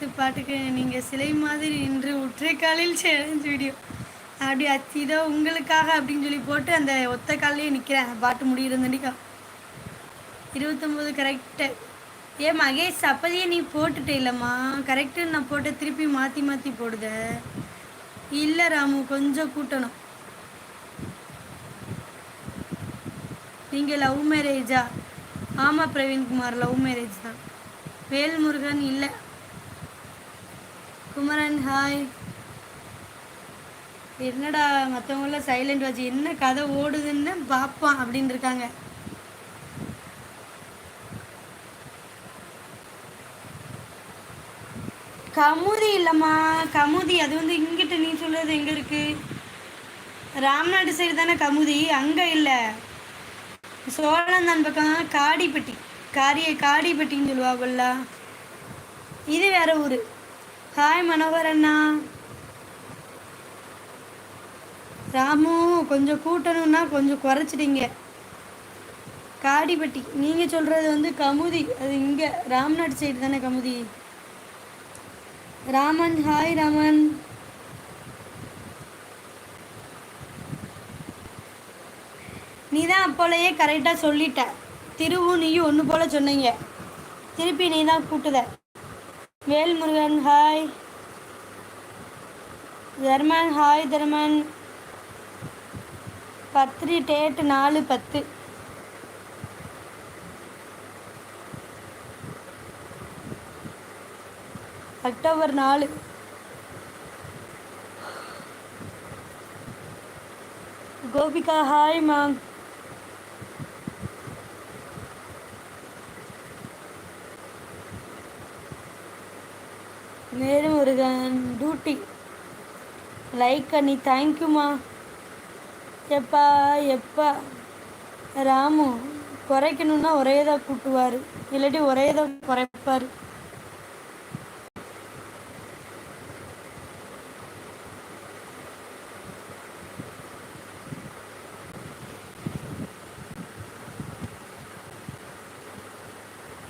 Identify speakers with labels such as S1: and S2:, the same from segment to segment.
S1: குத்து பாட்டுக்கு நீங்கள் சிலை மாதிரி இன்று ஒற்றை காலில் சேலஞ்ச் வீடியோ அப்படி அச்சு இதோ உங்களுக்காக அப்படின்னு சொல்லி போட்டு அந்த ஒத்த காலையே நிற்கிறேன் பாட்டு முடியிருந்தண்டிக்கா இருபத்தொம்போது கரெக்டு ஏ மகேஷ் அப்போதையே நீ போட்டுட்டே இல்லைம்மா. கரெக்டுன்னு நான் போட்ட திருப்பி மாற்றி மாற்றி போடுத. இல்லை ராமு கொஞ்சம் கூட்டணும். நீங்கள் லவ் மேரேஜா ஆமாம் பிரவீன்குமார் லவ் மேரேஜ் தான். வேல்முருகன் இல்லை. குமரன் ஹாய் என்னடா மற்றவங்கள சைலண்ட் வச்சு என்ன கதை ஓடுதுன்னு பார்ப்பான் அப்படின்னு இருக்காங்க. கமுதி இல்லைம்மா கமுதி அது வந்து இங்கிட்ட நீ சொல்கிறது எங்கே இருக்கு? ராம்நாடு சைடு தானே கமுதி அங்கே இல்லை. சோழந்தான் பக்கம் காடிப்பட்டி. காரிய காடிப்பட்டின்னு சொல்லுவாங்கல்ல இது வேற ஊர். ஹாய் மனோகர் அண்ணா. ராமு கொஞ்சம் கூட்டணும்னா கொஞ்சம் குறைச்சிட்டீங்க. காடிப்பட்டி நீங்கள் சொல்கிறது வந்து கமுதி. அது இங்கே ராம்நாடு சைடு தானே கமுதி? ராமன் ஹாய் ராமன். நீ தான் அப்போலையே கரெக்டாக சொல்லிட்ட. திருவும் நீயும் ஒன்று போல் சொன்னீங்க. திருப்பி நீ தான் கூட்டுத. Velmurugan hi. Dharman hi Dharman Badri date நாலு பத்து. அக்டோபர் நாலு. Gopika hi ma'am. மேலும் ஒரு டியூட்டி லைக் அண்ணி தேங்க்யூம்மா எப்பா எப்பா. ராமு குறைக்கணும்னா ஒரே தான் கூட்டுவார். இல்லாட்டி ஒரே தான் குறைப்பார்.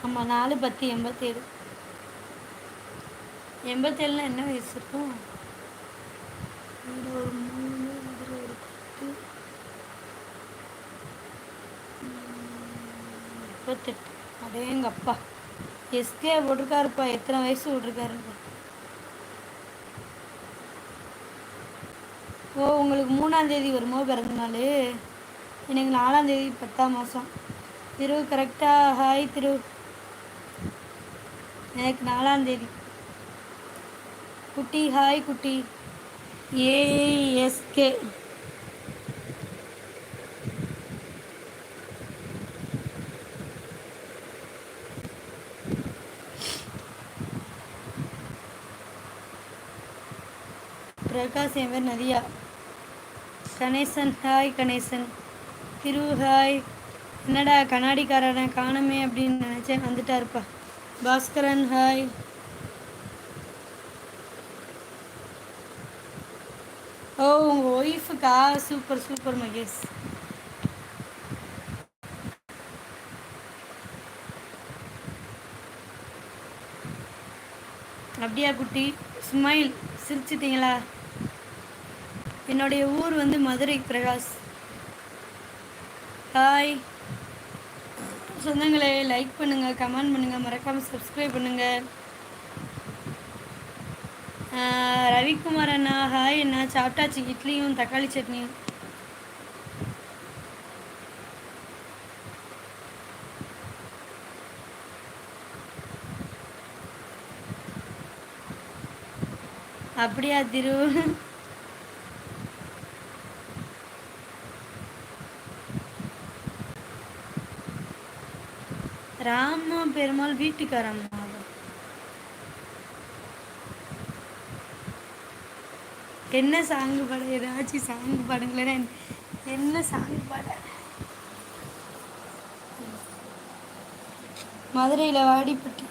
S1: ஆமாம் நாலு பத்து எண்பத்தேழு. எண்பத்தேழுனா என்ன வயசு இருக்கும்? ஒரு மூணு இதுல ஒரு பத்து முப்பத்தெட்டு அதே எங்கள் அப்பா எஸ்கே போட்டிருக்காருப்பா. எத்தனை வயசு விட்ருக்காருன்னு ஓ உங்களுக்கு மூணாம் தேதி வருமோ பிறந்த நாள் எனக்கு நாலாம் தேதி பத்தாம் மாதம் திரு கரெக்டாக ஹாய் திரு. எனக்கு நாலாம் தேதி. குட்டி ஹாய் குட்டி. ஏஎஸ்கே பிரகாஷ் என் பேர் நதியா. கணேசன் ஹாய் கணேசன். திரு ஹாய் என்னடா கண்ணாடிக்காரனை காணமே அப்படின்னு நினச்சேன் வந்துட்டாருப்பா. பாஸ்கரன் ஹாய் ஓ உங்கள் ஒய்ஃபுக்கா சூப்பர் சூப்பர் மகேஷ் அப்படியா குட்டி? ஸ்மைல் சிரிச்சிட்டிங்களா? என்னுடைய ஊர் வந்து மதுரை பிரகாஷ். ஹாய் சொந்தங்களே லைக் பண்ணுங்கள் கமெண்ட் பண்ணுங்கள் மறக்காமல் சப்ஸ்கிரைப் பண்ணுங்கள் ரவிக்குமார் அண்ணா ஹாய் அண்ணா சாப்பிட்டாச்சு இட்லியும் தக்காளி சட்னியும் அப்படியா திரு ராம பெருமாள் வீட்டுக்காரம்மா என்ன சாங்கு பாட? ஏதாச்சும் சாங் பாடுங்களேன். என்ன சாங் பாட? மதுரையில் வாடிப்பட்டு.